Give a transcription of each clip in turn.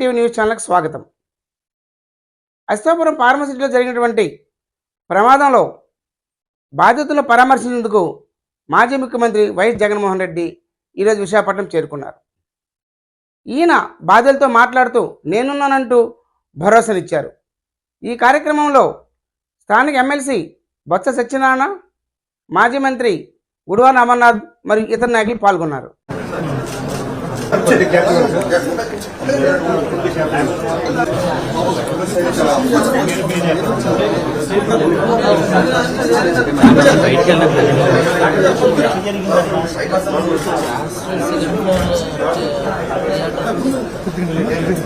TV news ఛానల్కి స్వాగతం. అశ్వాపురం ఫార్మసిటీలో జరిగినటువంటి ప్రమాదంలో బాధితులను పరామర్శించేందుకు మాజీ ముఖ్యమంత్రి వైఎస్ జగన్మోహన్ రెడ్డి ఈరోజు విశాఖపట్నం చేరుకున్నారు. ఈయన బాధితులతో మాట్లాడుతూ నేనున్నానంటూ భరోసానిచ్చారు. ఈ కార్యక్రమంలో స్థానిక ఎమ్మెల్సీ బొత్స సత్యనారాయణ మాజీ మంత్రి ఉడవాన్ అమర్నాథ్ మరియు ఇతర నాయకులు పాల్గొన్నారు.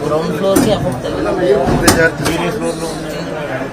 గ్రౌండ్ ఫ్లోర్కి ఎఫెక్ట్ బ్లాక్లో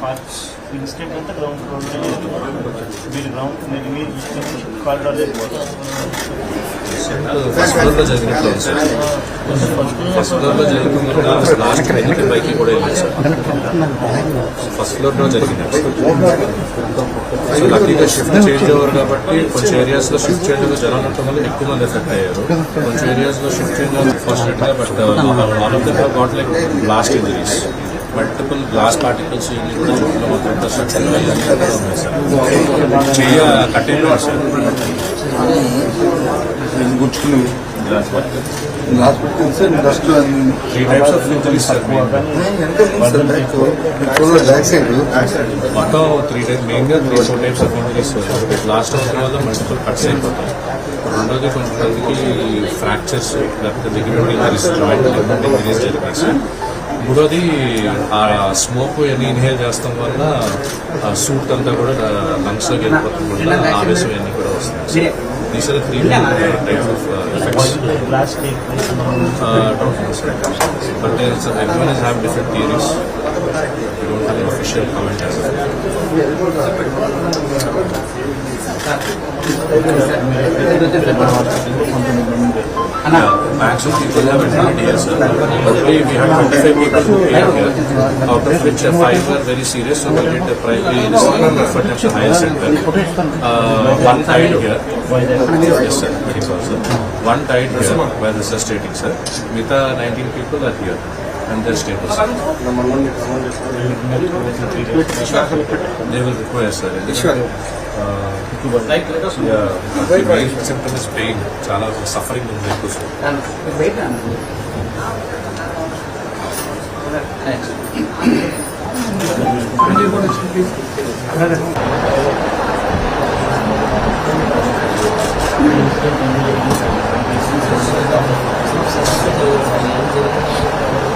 కారిడైర్లోకి ఇన్స్టెంట్ అంతా గ్రౌండ్ ఫ్లోర్ మీరు గ్రౌండ్ మీరు మీరు కారిడార్ ఫస్ట్ ఫ్లోర్లో జరిగినట్లు సార్ ఫస్ట్ ఫ్లోర్లో జరిగిన లాస్ట్ పైకి కూడా సార్ ఫస్ట్ ఫ్లోర్లో జరిగింది. సో లక్కీగా షిఫ్ట్ చేంజ్ ఓవర్ కాబట్టి కొంచెం ఏరియాస్లో షిఫ్ట్ చేంజ్ ఓవర్ జరగడం వల్ల ఎక్కువ మంది ఎఫెక్ట్ అయ్యారు. కొంచెం ఏరియాస్లో shift change over ఫార్చునేట్గా but all of got like blast injuries multiple glass particles sir చెయ్య కట్టేయడం sir గుచ్చుకుని hospital sir dust three types of injuries sir చూడండి బ్యాక్ సైడ్ మొత్తం త్రీ టైప్ మెయిన్గా three four types of injuries lost అవడం వల్ల multiple cuts అయిపోతాయి రెండోది కొంతమందికి ఫ్రాక్చర్స్ లేకపోతే ligament injuries joint ligament injuries జరిగాయి సార్ మూడోది ఆ స్మోక్ ఇవన్నీ ఇన్హేల్ చేస్తాం వల్ల ఆ సూట్ అంతా కూడా లంగ్స్లోకి వెళ్ళిపోతుంది వల్ల ఆవేశం ఇవన్నీ కూడా వస్తుంది these are three types of effects Uh, official comment as now. Yeah, maximum people have attended here, sir. Only we had 25 people who came here, out of which uh, five were very serious, so we did the primary this one and referred them to higher center. Uh, one died here. Yes, sir. Medical, sir. One died here, where this is stating, sir. Mita 19 people are here, and they're. They will require, sir. Uh, yeah, the main symptom is pain. చాలా suffering ఉంది ఎక్కువ you.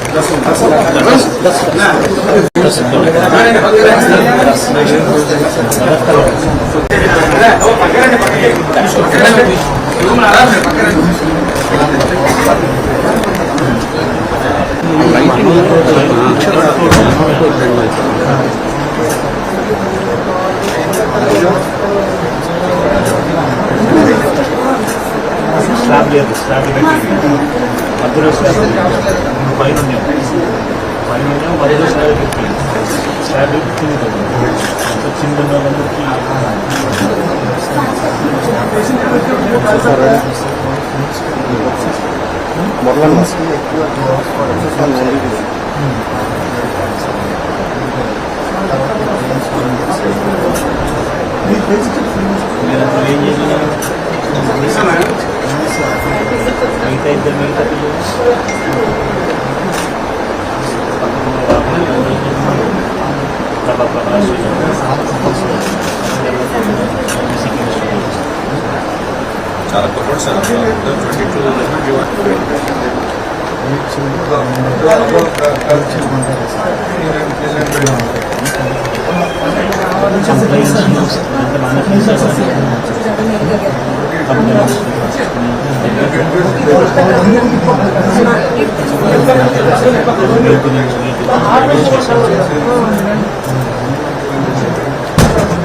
Slab మధ్యలో slab పెట్టి slab కింద. చిన్న వాళ్ళందరికీ ఏం మిగతా ఇద్దరు మిగతా పిల్లలు చాలా కొత్త సార్ ట్వంటీ టూ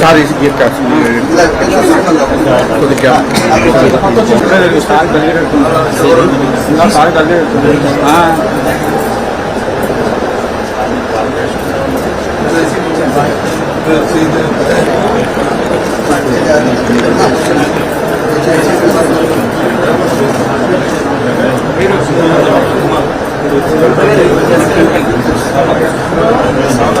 सारी ये Thank you. क्या స్లాబ్